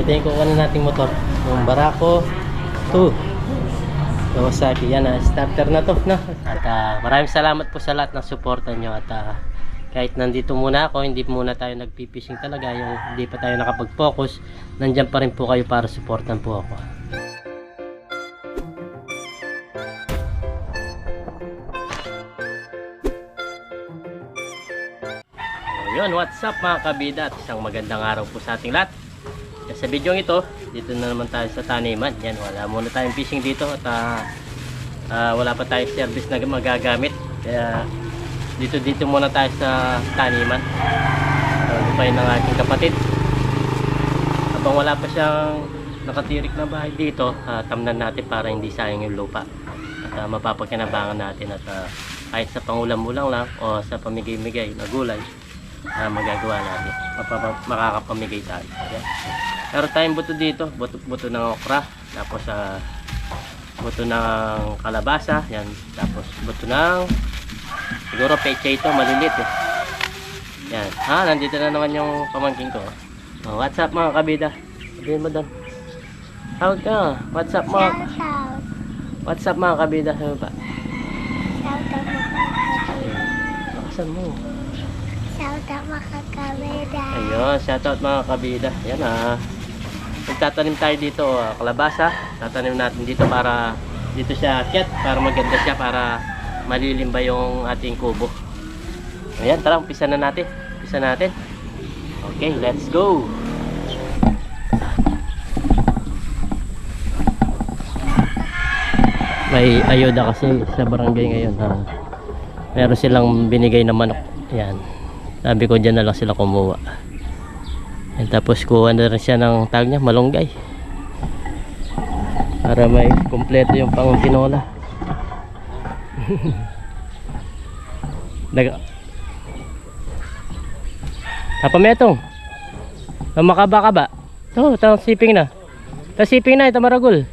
Ito yung kukuha na nating motor. Yung Barako 2. Kawasaki. Yan ah, starter na to. Na. At ah, maraming salamat po sa lahat ng suporta nyo. At ah, kahit nandito muna ako, hindi muna tayo nagpipishing talaga. Yung hindi pa tayo nakapag-focus, nandyan pa rin po kayo para supportan po ako. Yun, what's up mga kabida at isang magandang araw po sa ating lahat. Sa video ito, dito na naman tayo sa taniman. Yan, wala muna tayong fishing dito at ah, ah, wala pa tayong service na magagamit. Kaya dito dito muna tayo sa taniman. So, lupain ng ating kapatid. Habang wala pa siyang nakatirik na bahay dito, ah, tamnan natin para hindi sayang yung lupa. At ah, mapapakinabangan natin at ah, kahit sa pangulam-ulang lang o sa pamigay-migay na gulay, na magagawa natin. Mapapa, makakapamigay tayo. Ayan. Meron tayong buto dito, buto, buto ng okra, tapos sa buto ng kalabasa, yan, tapos buto ng siguro peche ito, malilit eh. Yan. Ah, nandito na naman yung pamangking ko. Oh, what's up mga kabida? Sabihin mo doon. Tawag ka. What's up mga. What's up mga kabida? Sabi ba? Bakasan mo. Shout out mga kamera. Ayun, shoutout mga kabida. Yan ah. Magtatanim tayo dito, ah, kalabasa. Tatanim natin dito para dito siya akyat, para maganda siya, para malilim ba yung ating kubo. Ayan, tara, umpisa na natin. Umpisa natin. Okay, let's go! May ayuda kasi sa barangay ngayon. Ha. Meron silang binigay na manok. Yan. Sabi ko dyan na lang sila kumuha. Yan, tapos kuha na rin siya ng tag niya, malunggay. Para may kumpleto yung pang tinola. Daga. Kapametong. Ang makaba ka ba? Ito, ito siping na. Ito siping na, ito maragol.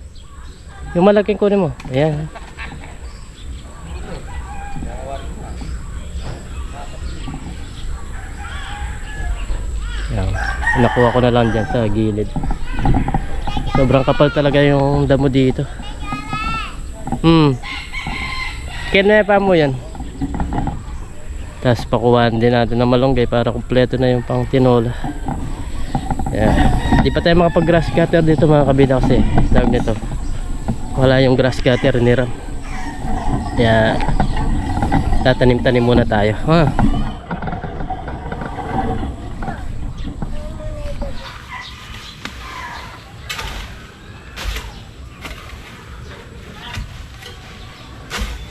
Yung malaking kunin mo. Ayan. Nakuha ko na lang dyan sa gilid. Sobrang kapal talaga yung damo dito. Hmm. Kinepa mo yan. Tapos pakuhaan din natin ng malunggay para kumpleto na yung pang tinola. Yan. Di pa tayo makapag grass cutter dito mga kabida kasi. Tawag nito. Wala yung grass cutter ni Ram. Kaya tatanim-tanim muna tayo. Ha?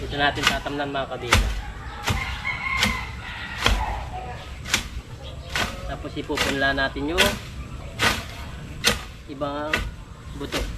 Dito natin tatamnan mga kabila. Tapos ipupunla natin yung ibang buto.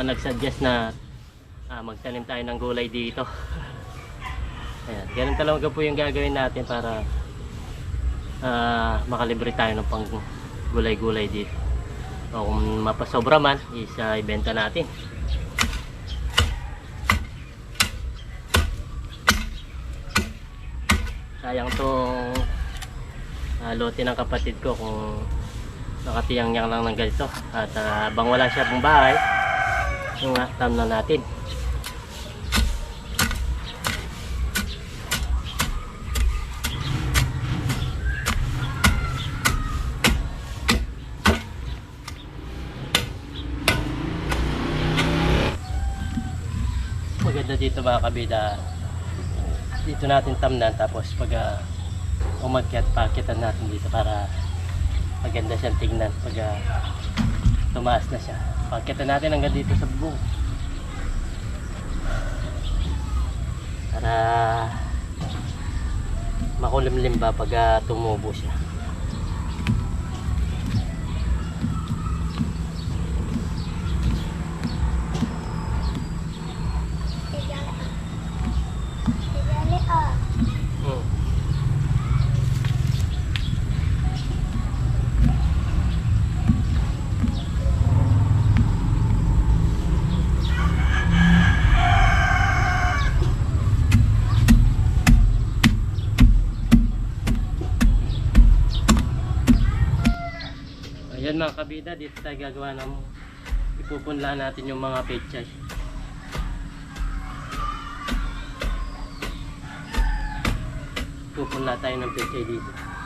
Mga nagsuggest na ah, magtanim tayo ng gulay dito. Ayan, ganun talaga po yung gagawin natin para ah, makalibre tayo ng pang gulay-gulay dito. O kung mapasobra man, is ah, ibenta natin. Sayang tong ah, lote ng kapatid ko kung nakatiyang-yang lang ng ganito at uh, bang wala siya pong bahay yung uh, tam na natin. Maganda dito mga kabida. Dito natin tamnan tapos pag uh, umakyat pakitan natin dito para maganda siyang tingnan pag ah, tumaas na siya pakita natin hanggang dito sa bubong Para makulimlim ba pag ah, tumubo siya. Tidali ah. Hmm. Ayan kabida, dito tayo gagawa ng ipupunla natin yung mga pechay. Pupunla tayo ng pechay dito.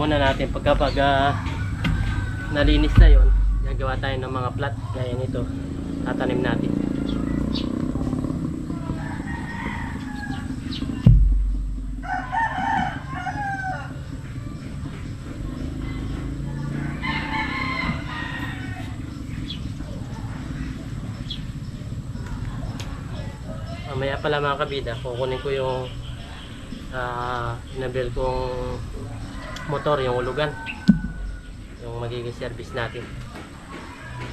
Muna natin. Pagka pag ah, nalinis na yon gagawa tayo ng mga plat gaya nito. Tatanim natin. Mamaya pala mga kabida kukunin ko yung uh, inabil kong motor yung ulugan. Yung magiging service natin.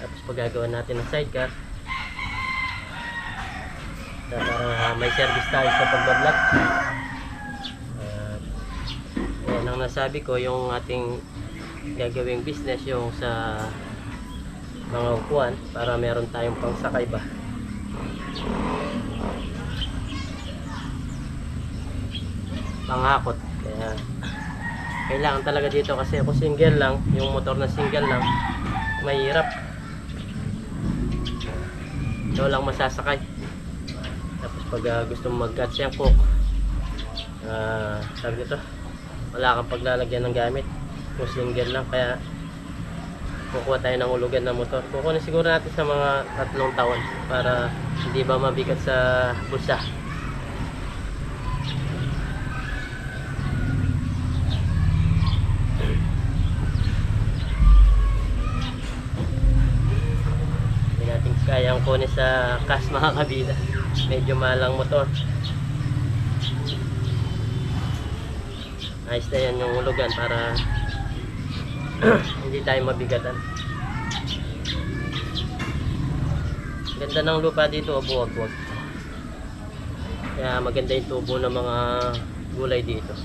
Tapos paggagawa natin ng sidecar para may service tayo sa pagbablog. At yan ang nasabi ko yung ating gagawing business yung sa mga upuan para meron tayong pangsakay ba? Panghakot kaya kailangan talaga dito kasi ako single lang yung motor na single lang mahirap. Ikaw lang masasakay. Tapos pag ah, gusto mo mag-cut siyang cook ah sabi nito wala kang paglalagyan ng gamit. Kung single lang kaya kukuha tayo ng ulugan ng motor. Kukunin siguro natin sa mga tatlong taon para hindi ba mabigat sa bulsa Hindi natin kayang kunin sa cash mga kabida. Medyo malang motor. Ayos na yan yung ulugan para hindi tayo mabigatan. Ganda ng lupa dito, buwag-buwag. Kaya maganda yung tubo ng mga gulay dito.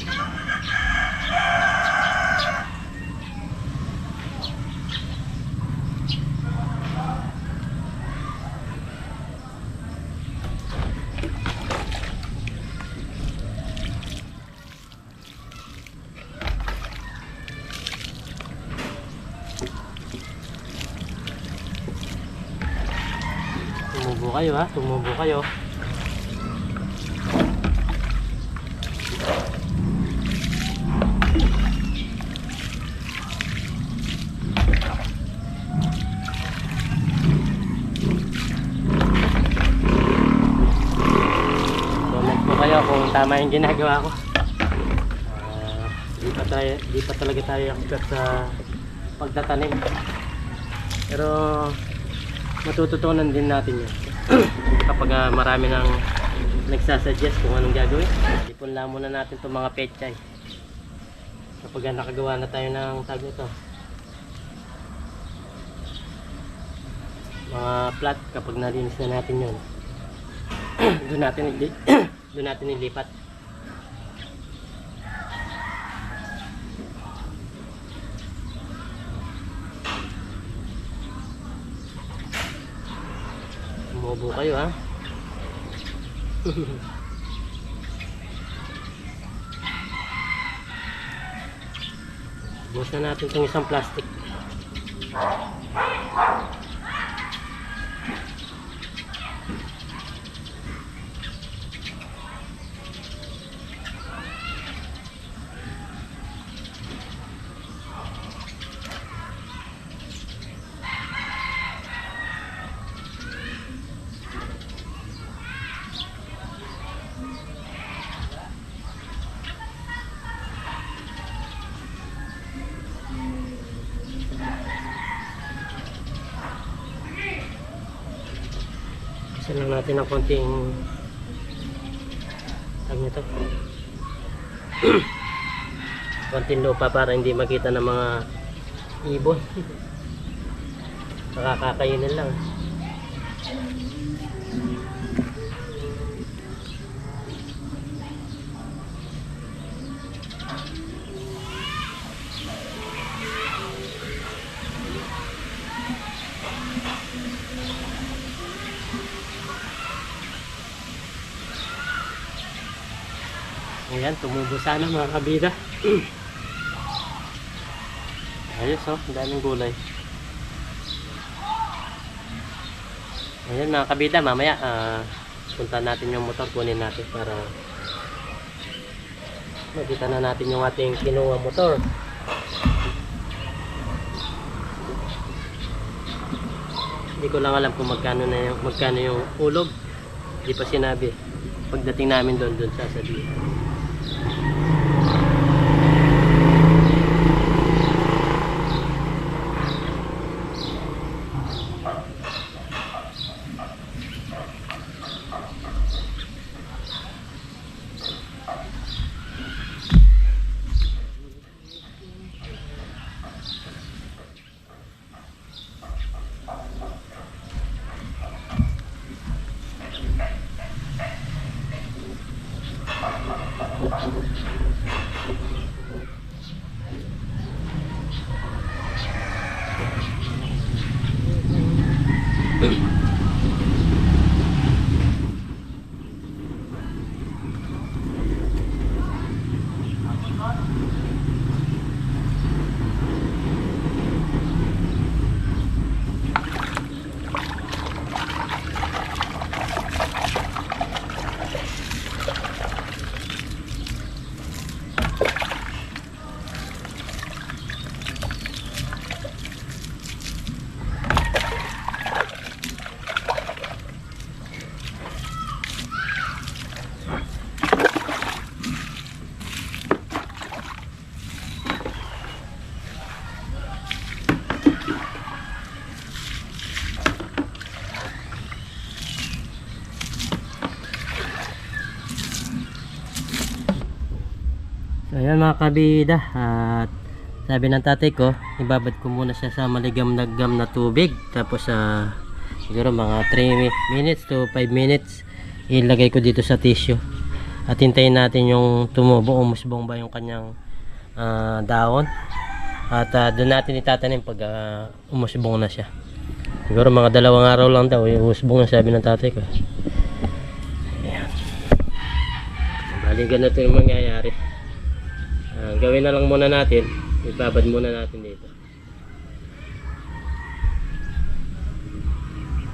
Tumubo kayo ha, tumubo kayo. nyo kung tama yung ginagawa ko. Ah, di pa tayo, di pa talaga tayo expert sa pagtatanim. Pero matututunan din natin yun. Kapag ah, marami nang nagsasuggest kung anong gagawin. Ipon lang muna natin itong mga pechay. Kapag ah, nakagawa na tayo ng tag nito. Mga plat kapag nalinis na natin yun. doon natin doon natin ilipat. Umubo kayo ha. Bukas na natin itong isang plastic. Konting tag nito. konting lupa para hindi makita ng mga ibon. Nakakakainin lang. Ayan, tumubo sana mga kabida. Ayos oh, daming gulay. Ayan mga kabida, mamaya ah, punta natin yung motor, kunin natin para makita na natin yung ating kinuha motor. Hindi ko lang alam kung magkano na yung magkano yung ulog. Hindi pa sinabi. Pagdating namin doon, doon sasabihin. So ayan mga kabida at sabi ng tatay ko ibabad ko muna siya sa maligam na tubig. Tapos sa siguro mga 3 mi- minutes to 5 minutes ilagay ko dito sa tissue. At hintayin natin yung tumubo umusbong ba yung kanyang ah, dahon. At ah, doon natin itatanim pag ah, umusbong na siya. Siguro mga dalawang araw lang daw umusbong na sabi ng tatay ko. Ayan. Bali ganito yung mangyayari gawin na lang muna natin. Ibabad muna natin dito.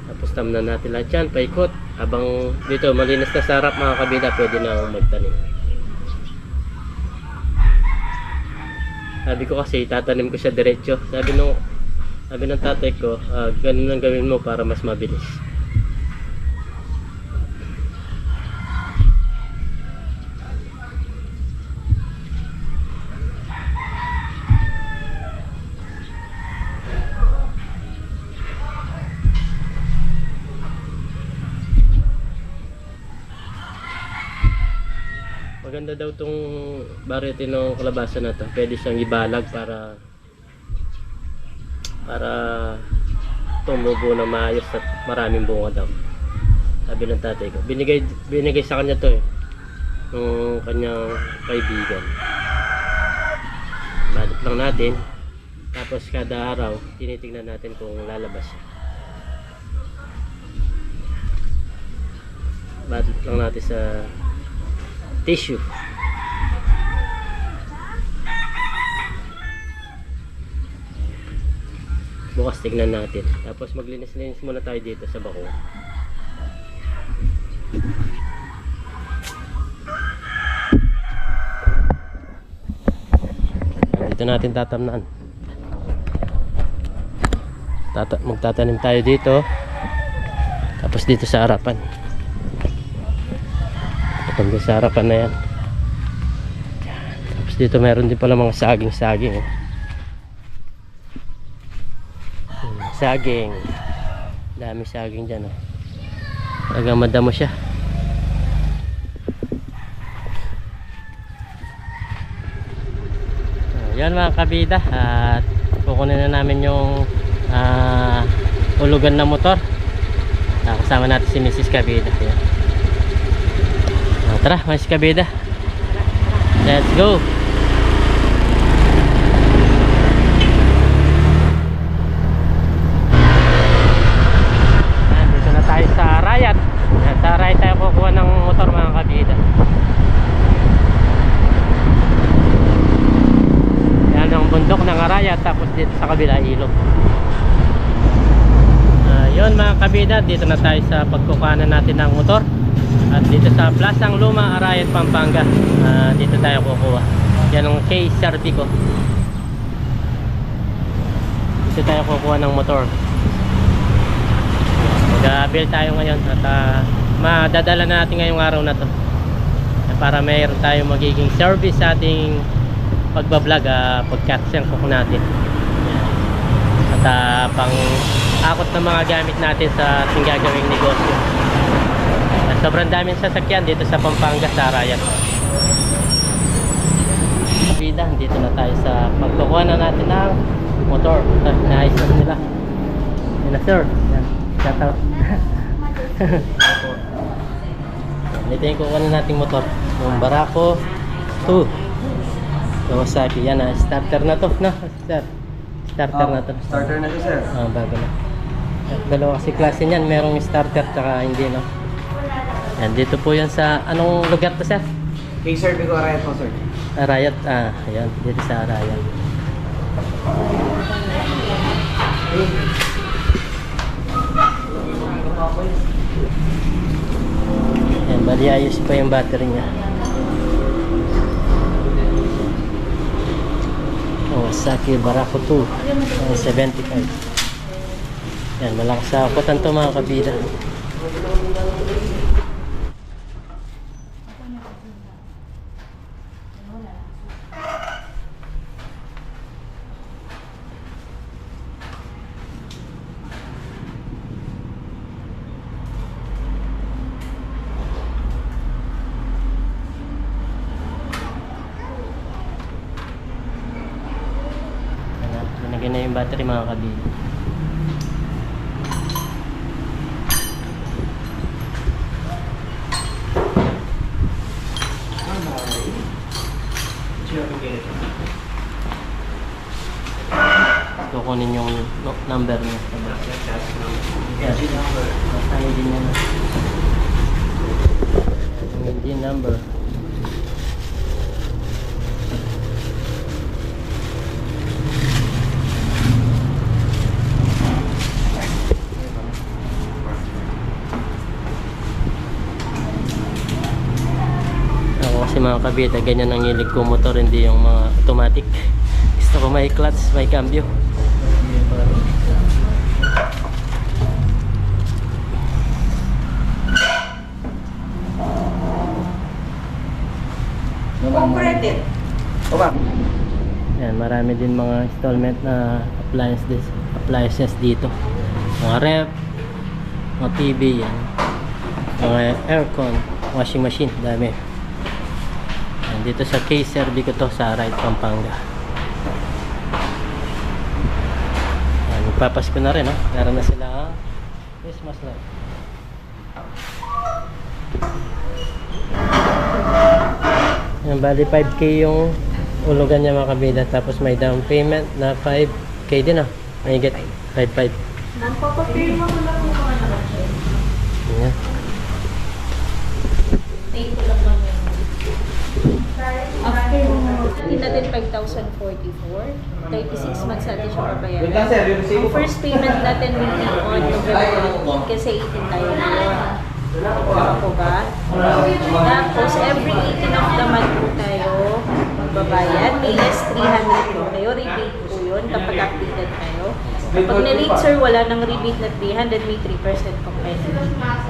Tapos tamnan natin lahat yan, paikot. Habang dito malinis na sa harap mga kabila, pwede na akong magtanim. Sabi ko kasi, tatanim ko siya diretso. Sabi nung sabi ng tatay ko, ah, ganun ang gawin mo para mas mabilis. Daw tong variety ng kalabasa na to. Pwede siyang ibalag para para tumubo na maayos at maraming bunga daw. Sabi ng tatay ko. Binigay, binigay sa kanya to eh. Nung kanyang kaibigan. Balot lang natin. Tapos kada araw, tinitingnan natin kung lalabas siya. Balot lang natin sa tissue. Bukas tignan natin. Tapos maglinis-linis muna tayo dito sa bako. Dito natin tatamnan. Tata magtatanim tayo dito. Tapos dito sa harapan. Hanggang sa harapan na yan. Tapos dito meron din pala mga saging-saging. oh. Hmm, Saging. Dami saging dyan. Oh. Talagang madamo siya. So, yan mga kabida. At kukunin na namin yung ah, ulugan na motor. Ah, kasama natin si Mrs. Kabida. Yan. Ah, tara, Mrs. Kabida. Let's go. Yan, dito na tayo sa Rayat. Yan, sa Rayat tayo kukuha ng motor mga kabida. Yan ang bundok ng Arayat tapos dito sa kabila ilog. Ah, kabida, dito na tayo sa pagkukuhanan natin ng motor. At dito sa Plasang Luma, Arayat, Pampanga. Ah, dito tayo kukuha. Yan ang case ko. Dito tayo kukuha ng motor. Mag-bill tayo ngayon at ah, madadala na natin ngayong araw na to. Para mayroon tayong magiging service sa ating pagbablog, uh, pag-caption ko natin. At ah, pang akot ng mga gamit natin sa ating gagawing negosyo. At sobrang daming sasakyan dito sa Pampanga, sa Arayat. Vida, dito na tayo sa pagkukuha na natin ng motor. Uh, naayos na nila. Yan na sir. Yan. Shout out. Ito yung kukuha na nating motor. Yung Barako 2. Kawasaki. Yan na. Starter na to. Na, sir. Starter na to. Starter na to, sir. Ah, bago na. At Dalawa kasi klase niyan. Merong starter tsaka hindi, no? Yan, dito po yan sa... Anong lugar to, sir? Kay sir, Bigo Arayat po, sir. Arayat. Ah, ayan. Dito sa Arayat. Yan, bali ayos pa yung battery niya. Kawasaki Barako 2. ah, 75. Yan, malakas sa akutan to mga kabida. Ayan, Linagyan na yung battery mga kabida. Kukunin yung number niya. Yes. Hindi niya na. Yung hindi number. Ako kasi mga kabita, ganyan ang hilig ko motor, hindi yung mga automatic. Gusto ko may clutch, may cambio. Operated. O ba? Yan, marami din mga installment na appliances, appliances dito. Mga ref, mga TV, yan. Mga aircon, washing machine, dami. Dito sa K Cervico to sa right Pampanga. Yan, magpapasko na rin, no? Meron na sila Christmas light. Yan, bali 5k yung ulugan niya mga kabida. Tapos may down payment na 5k din ah. May get 5.5. Nagpapapirma ko lang yung mga nakacheck. Yan. Take ko lang lang. After hindi natin 5,044, 36 months natin siya resibo Ang first payment natin will be on November 18 kasi 18 tayo ngayon. Po ba? Tapos every 18 of the month po tayo magbabayad. May less 300 po kayo. Rebate po yun kapag updated kayo. Kapag na-late sir, wala nang rebate na 300, may 3% po penalty.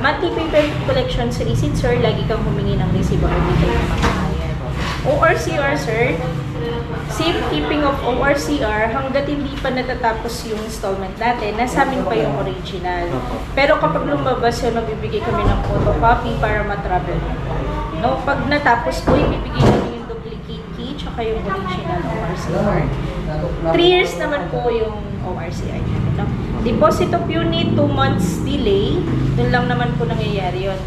Monthly paper collection sa receipt sir, lagi kang humingi ng resibo time na makabayad. ORCR sir, safekeeping of ORCR hanggat hindi pa natatapos yung installment natin, nasa amin pa yung original. Pero kapag lumabas yun, magbibigay kami ng photocopy para matravel. No, pag natapos po, ibibigay namin yung duplicate key tsaka yung original ORCR. 3 years naman po yung ORCR. No? Deposit of unit, 2 months delay, dun lang naman po nangyayari yun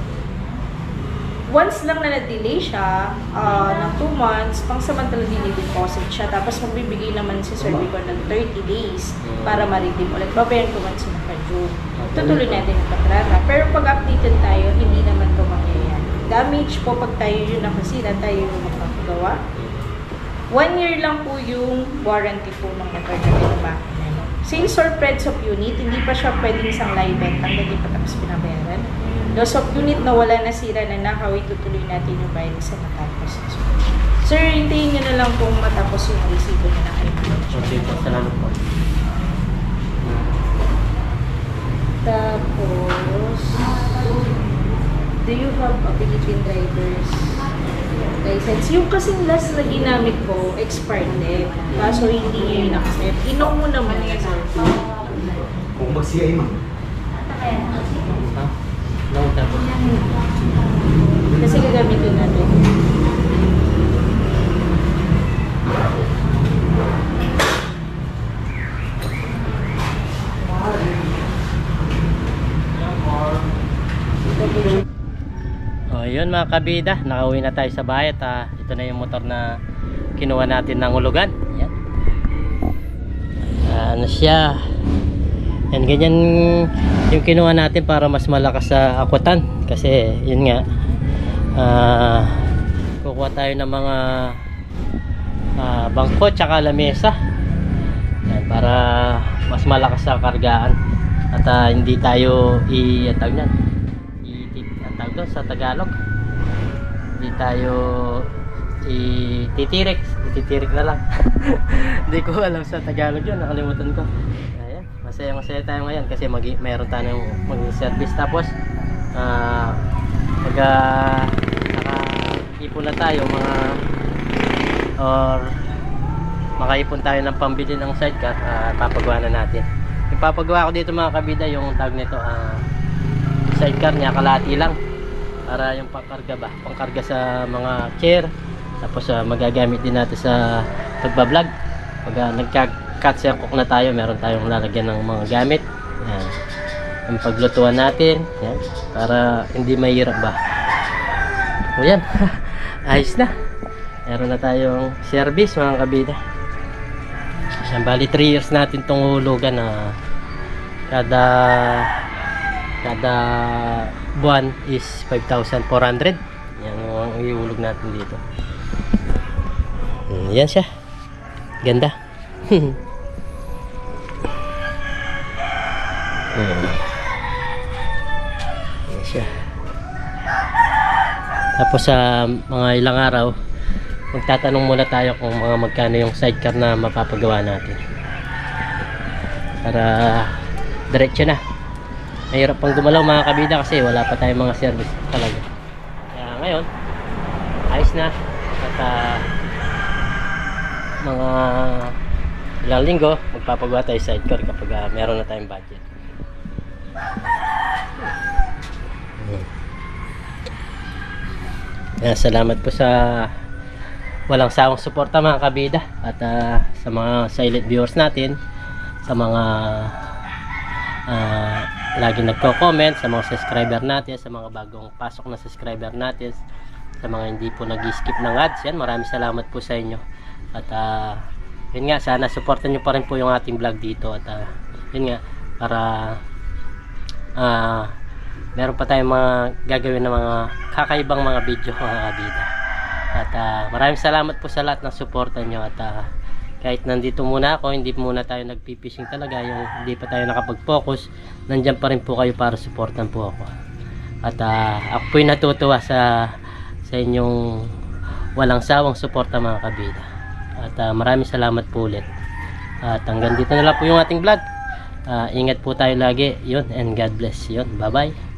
once lang na na-delay siya ah, ng 2 months, pang samantala din deposit siya. Tapos magbibigay naman si Sir Vico ng 30 days para ma-redeem ulit. Babayan ko man sa naka-due. Tutuloy natin yung kontrata. Pero pag updated tayo, hindi naman ito mangyayari. Damage po pag tayo yung nakasira, tayo yung magpapagawa. One year lang po yung warranty po ng motor na pinaba. Sales or threads of unit, hindi pa siya pwedeng isang live hanggang hindi pa tapos pinabayaran. Loss of unit na wala na sira na nakaw, itutuloy natin yung bayad sa matapos. Sir, hintayin nyo na lang po matapos yung resibo na nakalimutan. Okay po, salamat po. Tapos, do you have a Philippine driver's license? Yung kasing last na ginamit ko, expired din. Kaso hindi nyo yun accept. Inom mo naman yan, sir. Kung mag-CI ma'am. Ha? Tapos. Kasi gagamitin natin. Oh, yun mga kabida, nakauwi na tayo sa bahay at ah, ito na yung motor na kinuha natin ng ulugan. Yan. Ah, ano siya? Yan, ganyan yung kinuha natin para mas malakas sa akwatan. Kasi, yun nga, ah, kukuha tayo ng mga ah, bangko tsaka lamesa. Yan, para mas malakas sa kargaan. At ah, hindi tayo i-atag yan i- ang tawag doon sa Tagalog hindi tayo ititirik ititirik na lang hindi ko alam sa Tagalog yun nakalimutan ko masaya masaya tayo ngayon kasi mag meron tayong mag service. Tapos ah pag ah, nakaipon na tayo mga or makaipon tayo ng pambili ng sidecar ah, papagawa na natin. Yung papagawa ko dito mga kabida yung tag nito ah sidecar niya kalati lang para yung pangkarga ba pangkarga sa mga chair. Tapos ah, magagamit din natin sa pagbablog. Pag uh, nagka-cut cook na tayo. Meron tayong lalagyan ng mga gamit. Yan ang paglutuan natin. Yan para hindi mahirap ba? O yan. Ayos na. Meron na tayong service mga kabida. Yan bali 3 years natin tong hulugan na kada kada buwan is 5,400 yan ang iulog natin dito. Mm, yan siya. Ganda Mm. yan siya. Tapos sa mga ilang araw magtatanong muna tayo kung mga magkano yung sidecar na mapapagawa natin. Para diretso na. Mahirap pang gumalaw mga kabida kasi wala pa tayong mga service talaga. Kaya ngayon ayos na. At ah, mga ilang linggo magpapagawa tayo sidecar kapag ah, meron na tayong budget Kaya salamat po sa walang sawang suporta mga kabida at ah, sa mga silent viewers natin sa mga ah, lagi nagko-comment sa mga subscriber natin sa mga bagong pasok na subscriber natin sa mga hindi po nag-skip ng ads. Yan maraming salamat po sa inyo. At ah, yun nga sana supportan nyo pa rin po yung ating vlog dito. At ah, yun nga para ah meron pa tayong mga gagawin ng mga kakaibang mga video mga kabida at ah, maraming salamat po sa lahat ng suporta nyo at ah, kahit nandito muna ako, hindi muna tayo nagpipishing talaga, yung hindi pa tayo nakapag-focus, nandyan pa rin po kayo para supportan po ako. At ah, ako po'y natutuwa sa sa inyong walang sawang suporta mga kabida. At ah, maraming salamat po ulit. At hanggang dito na lang po yung ating vlog. Ah, ingat po tayo lagi. Yun, and God bless. Yun, bye-bye.